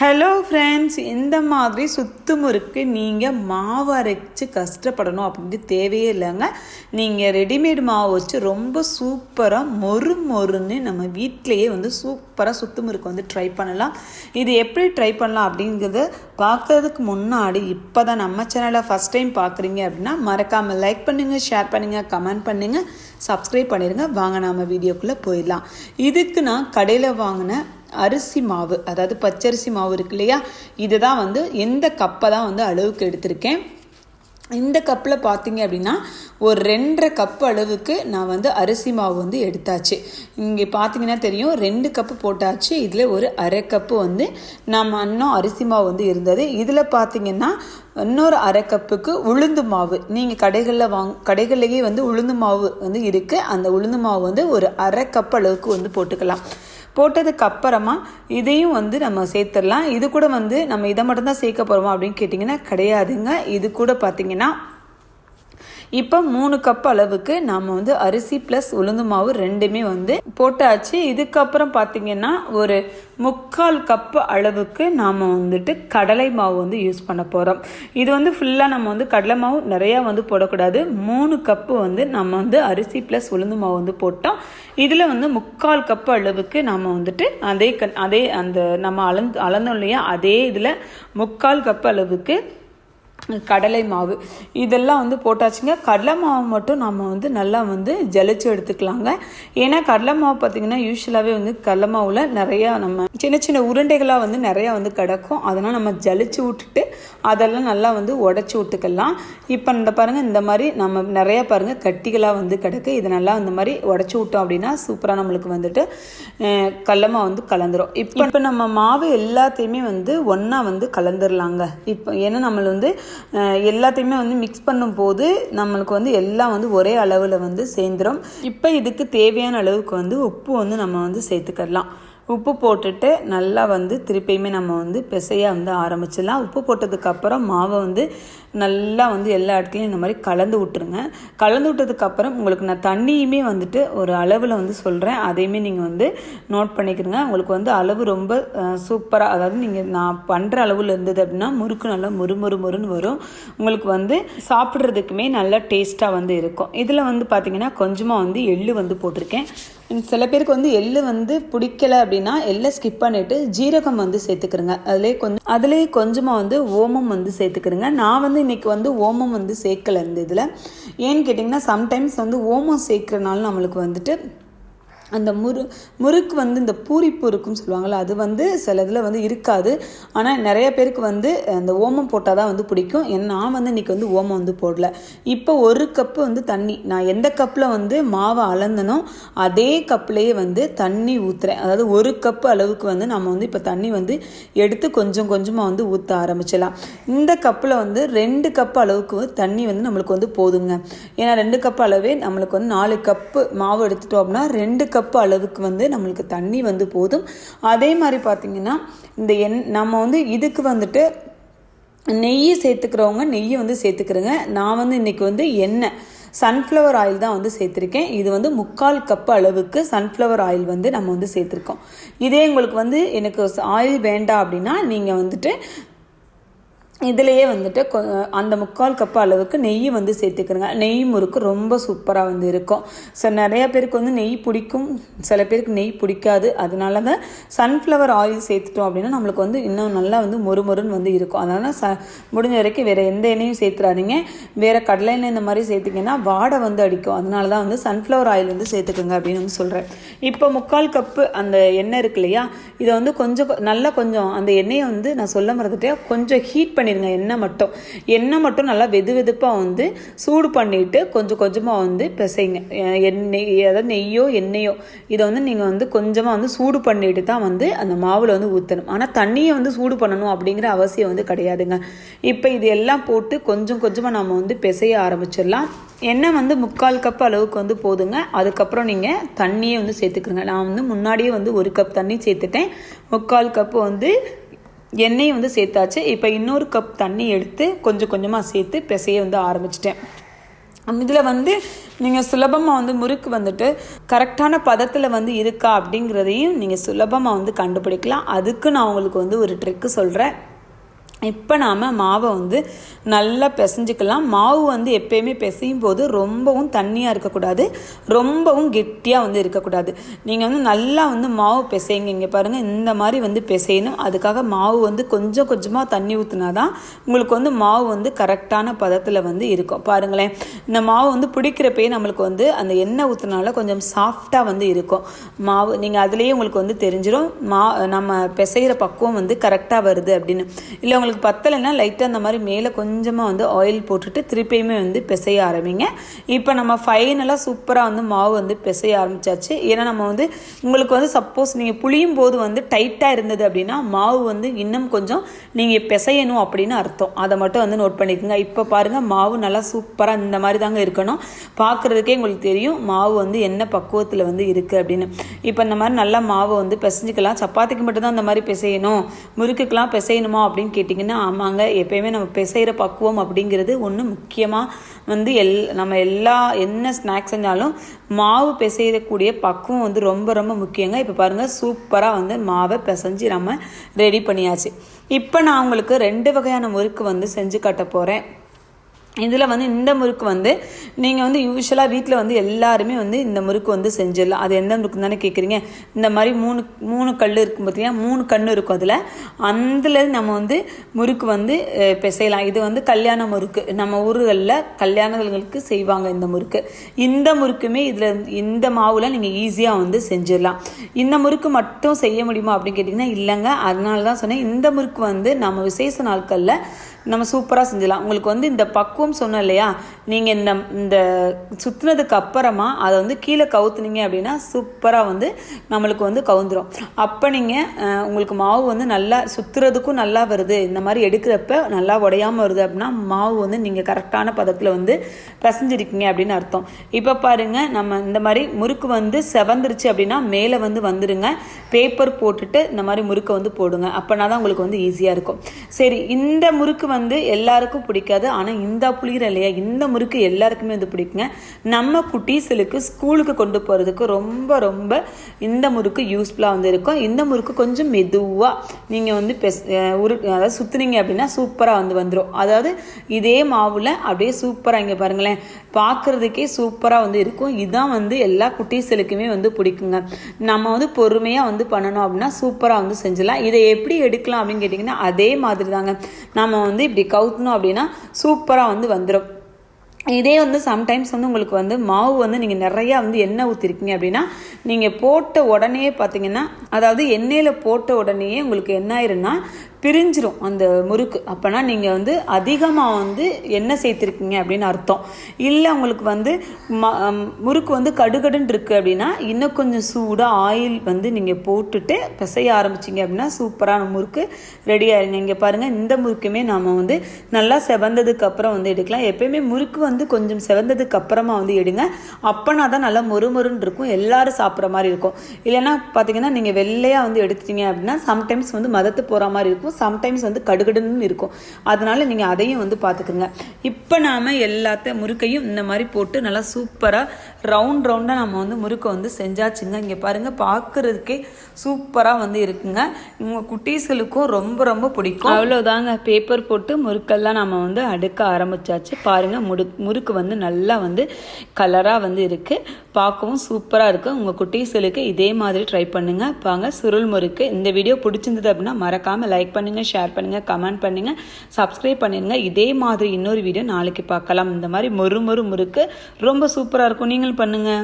Hello friends இந்த மாதிரி சுத்து முறுக்கு நீங்கள் மாவு அரைச்சி கஷ்டப்படணும் அப்படின்ட்டு தேவையே இல்லைங்க. நீங்கள் ரெடிமேட் மாவு வச்சு ரொம்ப சூப்பராக மொறு மொறுன்னு நம்ம வீட்டிலையே வந்து சூப்பராக சுத்து முறுக்கு வந்து ட்ரை பண்ணலாம். இது எப்படி ட்ரை பண்ணலாம் அப்படிங்கிறத பார்க்குறதுக்கு முன்னாடி இப்போ தான் நம்ம சேனலை ஃபஸ்ட் டைம் பார்க்குறீங்க அப்படின்னா மறக்காமல் லைக் பண்ணுங்கள் ஷேர் பண்ணுங்கள் கமெண்ட் பண்ணுங்கள் சப்ஸ்கிரைப் பண்ணிடுங்க வாங்க நாம வீடியோக்குள்ளே போயிடலாம். இதுக்கு நான் கடையில் வாங்கின அரிசி மாவு அதாவது பச்சரிசி மாவு இருக்கு இல்லையா? இதுதான் வந்து எந்த கப்பை தான் வந்து அளவுக்கு எடுத்திருக்கேன். இந்த கப்பில் பார்த்தீங்க அப்படின்னா ஒரு ரெண்டரை கப் அளவுக்கு நான் வந்து அரிசி மாவு வந்து எடுத்தாச்சு. இங்கே பார்த்தீங்கன்னா தெரியும் ரெண்டு கப்பு போட்டாச்சு. இதில் ஒரு அரை கப்பு வந்து நம்ம இன்னும் அரிசி மாவு வந்து இருந்தது. இதில் பார்த்தீங்கன்னா இன்னொரு அரை கப்புக்கு உளுந்து மாவு. நீங்கள் கடைகளில் வாங் கடைகள்லேயே வந்து உளுந்து மாவு வந்து இருக்குது அந்த உளுந்து மாவு வந்து ஒரு அரை கப் அளவுக்கு வந்து போட்டுக்கலாம். போட்டதுக்கு அப்புறமா இதையும் வந்து நம்ம சேர்த்துடலாம். இது கூட வந்து நம்ம இதை மட்டும்தான் சேர்க்க போகிறோமா அப்படின்னு கேட்டிங்கன்னா கிடையாதுங்க. இது கூட பார்த்தீங்கன்னா இப்போ மூணு கப் அளவுக்கு நாம் வந்து அரிசி ப்ளஸ் உளுந்து மாவு ரெண்டுமே வந்து போட்டாச்சு. இதுக்கப்புறம் பார்த்தீங்கன்னா ஒரு முக்கால் கப் அளவுக்கு நாம் வந்துட்டு கடலை மாவு வந்து யூஸ் பண்ண போகிறோம் இது வந்து ஃபுல்லாக நம்ம வந்து கடலை மாவு நிறையா வந்து போடக்கூடாது. மூணு கப்பு வந்து நம்ம வந்து அரிசி ப்ளஸ் உளுந்து மாவு வந்து போட்டோம். இதில் வந்து முக்கால் கப் அளவுக்கு நாம் வந்துட்டு அதே க அதே அந்த நம்ம அளந்து அளந்தோம் இல்லையா? அதே இதில் முக்கால் கப் அளவுக்கு கடலை மாவு. இதெல்லாம் வந்து போட்டாச்சுங்க. கடலை மாவு மட்டும் நம்ம வந்து நல்லா வந்து ஜலிச்சு எடுத்துக்கலாங்க. ஏன்னா கடலை மாவு பார்த்திங்கன்னா யூஸ்வலாகவே வந்து கடலை மாவில் நிறையா நம்ம சின்ன சின்ன உருண்டைகளாக வந்து நிறையா வந்து கிடக்கும். அதெல்லாம் நம்ம ஜலிச்சு விட்டுட்டு அதெல்லாம் நல்லா வந்து உடச்சி விட்டுக்கலாம். இப்போ இந்த பாருங்கள் இந்த மாதிரி நம்ம நிறையா பாருங்கள் கட்டிகளாக வந்து கிடக்கு. இது நல்லா இந்த மாதிரி உடச்சி விட்டோம் அப்படின்னா சூப்பராக நம்மளுக்கு வந்துட்டு கல்லமாக வந்து கலந்துரும். இப்போ இப்போ நம்ம மாவு எல்லாத்தையுமே வந்து ஒன்றா வந்து கலந்துடலாங்க இப்போ ஏன்னா நம்மளை வந்து எல்லாத்தையுமே வந்து மிக்ஸ் பண்ணும்போது நம்மளுக்கு வந்து எல்லாம் வந்து ஒரே அளவில் வந்து சேர்ந்துடும் இப்போ இதுக்கு தேவையான அளவுக்கு வந்து உப்பு வந்து நம்ம வந்து சேர்த்துக்கலாம் உப்பு போட்டுட்டு நல்லா வந்து திருப்பியுமே நம்ம வந்து பிசையாக வந்து ஆரம்பிச்சிடலாம். உப்பு போட்டதுக்கப்புறம் மாவை வந்து நல்லா வந்து எல்லா இடத்துலையும் இந்த மாதிரி கலந்து விட்டுருங்க. கலந்து விட்டதுக்கப்புறம் உங்களுக்கு நான் தண்ணியுமே வந்துட்டு ஒரு அளவில் வந்து சொல்கிறேன் அதையுமே நீங்கள் வந்து நோட் பண்ணிக்கிறங்க உங்களுக்கு வந்து அளவு ரொம்ப சூப்பராக அதாவது நீங்கள் நான் பண்ணுற அளவில் இருந்தது அப்படின்னா முறுக்கு நல்லா முறு முறு முறுன்னு வரும். உங்களுக்கு வந்து சாப்பிட்றதுக்குமே நல்லா டேஸ்ட்டாக வந்து இருக்கும். இதில் வந்து பார்த்திங்கன்னா கொஞ்சமாக வந்து எள்ளு வந்து போட்டிருக்கேன். சில பேருக்கு வந்து எள்ளு வந்து பிடிக்கல அப்படின்னா எள்ளை ஸ்கிப் பண்ணிவிட்டு ஜீரகம் வந்து சேர்த்துக்கிறங்க. அதிலே கொஞ்சம் அதிலே கொஞ்சமாக வந்து ஓமம் வந்து சேர்த்துக்கிறங்க. நான் வந்து இன்றைக்கி வந்து ஓமம் வந்து சேர்க்கல இந்த இதில். ஏன்னு கேட்டிங்கன்னா சம்டைம்ஸ் வந்து ஓமம் சேர்க்குறனால நம்மளுக்கு வந்துட்டு அந்த முறு முறுக்கு வந்து இந்த பூரிப்பு இருக்குன்னு சொல்லுவாங்கள்ல அது வந்து சில இதில் வந்து இருக்காது. ஆனால் நிறைய பேருக்கு வந்து அந்த ஓமம் போட்டால் தான் வந்து பிடிக்கும். நான் வந்து இன்றைக்கி வந்து ஓமம் வந்து போடல. இப்போ ஒரு கப்பு வந்து தண்ணி நான் எந்த கப்பில் வந்து மாவை அளந்தனோ அதே கப்லேயே வந்து தண்ணி ஊற்றுறேன் அதாவது ஒரு கப்பு அளவுக்கு வந்து நம்ம வந்து இப்போ தண்ணி வந்து எடுத்து கொஞ்சம் கொஞ்சமாக வந்து ஊற்ற ஆரம்பிச்சிடலாம். இந்த கப்பில் வந்து ரெண்டு கப் அளவுக்கு தண்ணி வந்து நம்மளுக்கு வந்து போதுங்க. ஏன்னா ரெண்டு கப் அளவே நம்மளுக்கு வந்து நாலு கப்பு மாவு எடுத்துட்டோம் அப்படின்னா ரெண்டு கப் கப் அளவுக்கு வந்து நம்மளுக்கு தண்ணி வந்து போதும். அதே மாதிரி பார்த்திங்கன்னா இந்த எண் நம்ம வந்து இதுக்கு வந்துட்டு நெய்யை சேர்த்துக்கிறவங்க நெய்யை வந்து சேர்த்துக்கிறேங்க. நான் வந்து இன்றைக்கி வந்து எண்ணெய் சன்ஃப்ளவர் ஆயில் தான் வந்து சேர்த்துருக்கேன். இது வந்து முக்கால் கப்பு அளவுக்கு சன்ஃப்ளவர் ஆயில் வந்து நம்ம வந்து சேர்த்துருக்கோம். இதே உங்களுக்கு வந்து எனக்கு ஆயில் வேண்டாம் அப்படின்னா நீங்கள் வந்துட்டு இதிலையே வந்துட்டு அந்த முக்கால் கப் அளவுக்கு நெய் வந்து சேர்த்துக்கிறங்க. நெய் முறுக்கு ரொம்ப சூப்பராக வந்து இருக்கும். ஸோ நிறையா பேருக்கு வந்து நெய் பிடிக்கும். சில பேருக்கு நெய் பிடிக்காது. அதனால தான் சன்ஃப்ளவர் ஆயில் சேர்த்துட்டோம் அப்படின்னா நம்மளுக்கு வந்து இன்னும் நல்லா வந்து மொறுமொறுன்னு வந்து இருக்கும். அதனால் ச முடிஞ்ச வரைக்கும் வேறு எந்த எண்ணெயும் சேர்த்துறாதீங்க. வேறு கடலை எண்ணெய் இந்த மாதிரி சேர்த்திங்கன்னா வாடை வந்து அடிக்கும். அதனால தான் வந்து சன்ஃப்ளவர் ஆயில் வந்து சேர்த்துக்கோங்க அப்படின்னு வந்து சொல்கிறேன் இப்போ முக்கால் கப்பு அந்த எண்ணெய் இருக்கு இல்லையா? இதை வந்து கொஞ்சம் நல்லா கொஞ்சம் அந்த எண்ணெயை வந்து நான் சொல்ல மறந்துட்டேன். கொஞ்சம் ஹீட் பண்ணி பண்ணிடுங்க எண்ணெய் மட்டும். எண்ணெய் மட்டும் நல்லா வெது வெதுப்பாக வந்து சூடு பண்ணிவிட்டு கொஞ்சம் கொஞ்சமாக வந்து பிசைங்க. எண்ணெய் அதாவது நெய்யோ எண்ணெயோ இதை வந்து நீங்கள் வந்து கொஞ்சமாக வந்து சூடு பண்ணிட்டு தான் வந்து அந்த மாவில் வந்து ஊற்றணும் ஆனால் தண்ணியை வந்து சூடு பண்ணணும் அப்படிங்கிற அவசியம் வந்து கிடையாதுங்க. இப்போ இது எல்லாம் போட்டு கொஞ்சம் கொஞ்சமாக நம்ம வந்து பிசைய ஆரம்பிச்சிடலாம். எண்ணெய் வந்து முக்கால் கப் அளவுக்கு வந்து போதுங்க. அதுக்கப்புறம் நீங்கள் தண்ணியை வந்து சேர்த்துக்குங்க. நான் வந்து முன்னாடியே வந்து ஒரு கப் தண்ணி சேர்த்துட்டேன். முக்கால் கப்பு வந்து எண்ணெய் வந்து சேர்த்தாச்சு. இப்போ இன்னொரு கப் தண்ணி எடுத்து கொஞ்சம் கொஞ்சமாக சேர்த்து பிசைய வந்து ஆரம்பிச்சிட்டேன். இதில் வந்து நீங்கள் சுலபமாக வந்து முறுக்கு வந்துட்டு கரெக்டான பதத்தில் வந்து இருக்கா அப்படிங்கிறதையும் நீங்கள் சுலபமாக வந்து கண்டுபிடிக்கலாம். அதுக்கு நான் உங்களுக்கு வந்து ஒரு ட்ரிக்கு சொல்கிறேன் இப்போ நாம் மாவை வந்து நல்லா பிசைஞ்சிக்கலாம். மாவு வந்து எப்பயுமே பிசையும் போது ரொம்பவும் தண்ணியாக இருக்கக்கூடாது. ரொம்பவும் கெட்டியாக வந்து இருக்கக்கூடாது. நீங்கள் வந்து நல்லா வந்து மாவு பிசைங்க. இங்கே பாருங்கள் இந்த மாதிரி வந்து பிசையணும். அதுக்காக மாவு வந்து கொஞ்சம் கொஞ்சமாக தண்ணி ஊற்றினா தான் உங்களுக்கு வந்து மாவு வந்து கரெக்டான பதத்தில் வந்து இருக்கும். பாருங்களேன் இந்த மாவு வந்து பிடிக்கிறப்பயே நம்மளுக்கு வந்து அந்த எண்ணெய் ஊற்றினால கொஞ்சம் சாஃப்டாக வந்து இருக்கும். மாவு நீங்கள் அதுலேயே உங்களுக்கு வந்து தெரிஞ்சிடும் மா நம்ம பிசைகிற பக்குவம் வந்து கரெக்டாக வருது அப்படின்னு. இல்லை உங்களுக்கு பத்தலைன்னா லைட்டாக அந்த மாதிரி மேலே கொஞ்சமாக வந்து ஆயில் போட்டுட்டு திருப்பியுமே வந்து பிசைய ஆரம்பிங்க. இப்போ நம்ம ஃபைனலாக சூப்பராக வந்து மாவு வந்து பிசைய ஆரம்பிச்சாச்சு. ஏன்னா நம்ம வந்து உங்களுக்கு வந்து சப்போஸ் நீங்கள் புளியும் போது வந்து டைட்டாக இருந்தது அப்படின்னா மாவு வந்து இன்னும் கொஞ்சம் நீங்கள் பிசையணும் அப்படின்னு அர்த்தம். அதை மட்டும் வந்து நோட் பண்ணிக்கோங்க. இப்போ பாருங்கள் மாவு நல்லா சூப்பராக இந்த மாதிரி தாங்க இருக்கணும். பார்க்குறதுக்கே உங்களுக்கு தெரியும் மாவு வந்து என்ன பக்குவத்தில் வந்து இருக்குது அப்படின்னு. இப்போ இந்த மாதிரி நல்லா மாவு வந்து பிசைஞ்சிக்கலாம். சப்பாத்திக்கு மட்டும்தான் இந்த மாதிரி பிசையணும். முறுக்குக்கெலாம் பிசையணுமா அப்படின்னு கேட்டிங்க கேட்டிங்கன்னா ஆமாங்க எப்பயுமே நம்ம பிசைகிற பக்குவம் அப்படிங்கிறது ஒன்று முக்கியமாக வந்து எல் நம்ம எல்லா என்ன ஸ்நாக்ஸ் செஞ்சாலும் மாவு பிசையக்கூடிய பக்குவம் வந்து ரொம்ப ரொம்ப முக்கியங்க. இப்போ பாருங்கள் சூப்பராக வந்து மாவை பிசைஞ்சு நம்ம ரெடி பண்ணியாச்சு. இப்போ நான் உங்களுக்கு ரெண்டு வகையான முறுக்கு வந்து செஞ்சு காட்ட போகிறேன் இதில் வந்து இந்த முறுக்கு வந்து நீங்கள் வந்து யூஸ்வலாக வீட்டில் வந்து எல்லாருமே வந்து இந்த முறுக்கு வந்து செஞ்சிடலாம். அது எந்த முறுக்கு தானே கேட்குறீங்க இந்த மாதிரி மூணு மூணு கல் இருக்கும் பார்த்தீங்கன்னா மூணு கண் இருக்கும் அதில். அதில் நம்ம வந்து முறுக்கு வந்து பிசையலாம். இது வந்து கல்யாண முறுக்கு. நம்ம ஊர்களில் கல்யாணங்களுக்கு செய்வாங்க இந்த முறுக்கு. இந்த முறுக்குமே இதில் இந்த மாவில் நீங்கள் ஈஸியாக வந்து செஞ்சிடலாம். இந்த முறுக்கு மட்டும் செய்ய முடியுமா அப்படின்னு கேட்டிங்கன்னா இல்லைங்க. அதனால தான் சொன்னேன் இந்த முறுக்கு வந்து நம்ம விசேஷ நாட்களில் நம்ம சூப்பராக செஞ்சிடலாம். உங்களுக்கு வந்து இந்த பக்குவம் சொன்னோம் இல்லையா? நீங்கள் இந்த இந்த சுற்றுனதுக்கு அப்புறமா அதை வந்து கீழே கவுத்துனீங்க அப்படின்னா சூப்பராக வந்து நம்மளுக்கு வந்து கவுந்துடும் அப்போ நீங்கள் உங்களுக்கு மாவு வந்து நல்லா சுற்றுறதுக்கும் நல்லா வருது. இந்த மாதிரி எடுக்கிறப்ப நல்லா உடையாமல் வருது அப்படின்னா மாவு வந்து நீங்கள் கரெக்டான பதத்தில் வந்து பிசைஞ்சிருக்கீங்க அப்படின்னு அர்த்தம். இப்போ பாருங்கள் நம்ம இந்த மாதிரி முறுக்கு வந்து செவந்துருச்சு அப்படின்னா மேலே வந்து வந்துடுங்க பேப்பர் போட்டுட்டு இந்த மாதிரி முறுக்கை வந்து போடுங்க. அப்போனா தான் உங்களுக்கு வந்து ஈஸியாக இருக்கும். சரி இந்த முறுக்கு வந்து வந்து எல்லாருக்கும் பிடிக்காது. ஆனால் இந்த புளிகிற இல்லையா இந்த முறுக்கு எல்லாருக்குமே வந்து பிடிக்குங்க. நம்ம குட்டீஸுக்கு ஸ்கூலுக்கு கொண்டு போகிறதுக்கு ரொம்ப ரொம்ப இந்த முறுக்கு யூஸ்ஃபுல்லாக வந்து இருக்கும். இந்த முறுக்கு கொஞ்சம் மெதுவாக நீங்கள் வந்து பெஸ் உரு அதாவது சுற்றுனீங்க அப்படின்னா சூப்பராக வந்து வந்துடும் அதாவது இதே மாவில் அப்படியே சூப்பராக இங்கே பாருங்களேன். பார்க்குறதுக்கே சூப்பராக வந்து இருக்கும். இதுதான் வந்து எல்லா குட்டீஸுக்குமே வந்து பிடிக்குங்க. நம்ம வந்து பொறுமையாக வந்து பண்ணணும் அப்படின்னா சூப்பராக வந்து செஞ்சிடலாம். இதை எப்படி எடுக்கலாம் அப்படின்னு கேட்டிங்கன்னா அதே மாதிரி தாங்க நம்ம வந்து வந்து இப்படி கவுத்தணும் அப்படின்னா சூப்பராக வந்து வந்துடும் இதே வந்து சம்டைம்ஸ் வந்து உங்களுக்கு வந்து மாவு வந்து நீங்கள் நிறையா வந்து எண்ணெய் ஊற்றிருக்கீங்க அப்படின்னா நீங்கள் போட்ட உடனே பார்த்தீங்கன்னா அதாவது எண்ணெயில் போட்ட உடனேயே உங்களுக்கு என்ன ஆயிருன்னா பிரிஞ்சிரும் அந்த முறுக்கு. அப்போனா நீங்கள் வந்து அதிகமாக வந்து எண்ணெய் சேர்த்துருக்கீங்க அப்படின்னு அர்த்தம். இல்லை உங்களுக்கு வந்து ம முறுக்கு வந்து கடுகடுன்னு இருக்குது அப்படின்னா இன்னும் கொஞ்சம் சூடாக ஆயில் வந்து நீங்கள் போட்டுட்டு பிசைய ஆரம்பிச்சிங்க அப்படின்னா சூப்பரான முறுக்கு ரெடி ஆயிருங்க இங்கே பாருங்கள் இந்த முறுக்குமே நாம் வந்து நல்லா செவந்ததுக்கு அப்புறம் வந்து எடுக்கலாம். எப்பயுமே முறுக்கு வந்து கொஞ்சம் செவந்ததுக்கு அப்புறமா வந்து எடுங்க. அப்போனா தான் நல்லா மொறுமொருன்னு இருக்கும். எல்லாரும் சாப்பிட்ற மாதிரி இருக்கும். இல்லைன்னா பார்த்தீங்கன்னா நீங்கள் வெள்ளையாக வந்து எடுத்துட்டீங்க அப்படின்னா சம்டைம்ஸ் வந்து மதத்து போகிற மாதிரி இருக்கும். இருக்கும். சம்டைம்ஸ் வந்து கடுகடுன்னு இருக்கும். அதனால் நீங்கள் அதையும் வந்து பார்த்துக்குங்க இப்போ நாம் எல்லாத்த முறுக்கையும் இந்த மாதிரி போட்டு நல்லா சூப்பராக ரவுண்ட் ரவுண்டாக நம்ம வந்து முறுக்கை வந்து செஞ்சாச்சுங்க. இங்கே பாருங்கள் பார்க்குறதுக்கே சூப்பராக வந்து இருக்குங்க. உங்கள் குட்டீஸ்களுக்கும் ரொம்ப ரொம்ப பிடிக்கும். அவ்வளோதாங்க பேப்பர் போட்டு முறுக்கெல்லாம் நம்ம வந்து அடுக்க ஆரம்பிச்சாச்சு. பாருங்கள் முடு முறுக்கு வந்து நல்லா வந்து கலராக வந்து இருக்குது பார்க்கவும் சூப்பராக இருக்குது உங்கள் குட்டீஸ்களுக்கு இதே மாதிரி ட்ரை பண்ணுங்கள் பாங்க சுருள் முறுக்கு. இந்த வீடியோ பிடிச்சிருந்தது அப்படின்னா மறக்காமல் லைக் பண்ணுங்கள் ஷேர் பண்ணுங்கள் கமெண்ட் பண்ணுங்கள் சப்ஸ்கிரைப் பண்ணிடுங்க இதே மாதிரி இன்னொரு வீடியோ நாளைக்கு பார்க்கலாம். இந்த மாதிரி மொறு மொறு முறுக்கு ரொம்ப சூப்பராக இருக்கும். நீங்களும் பண்ணுங்கள்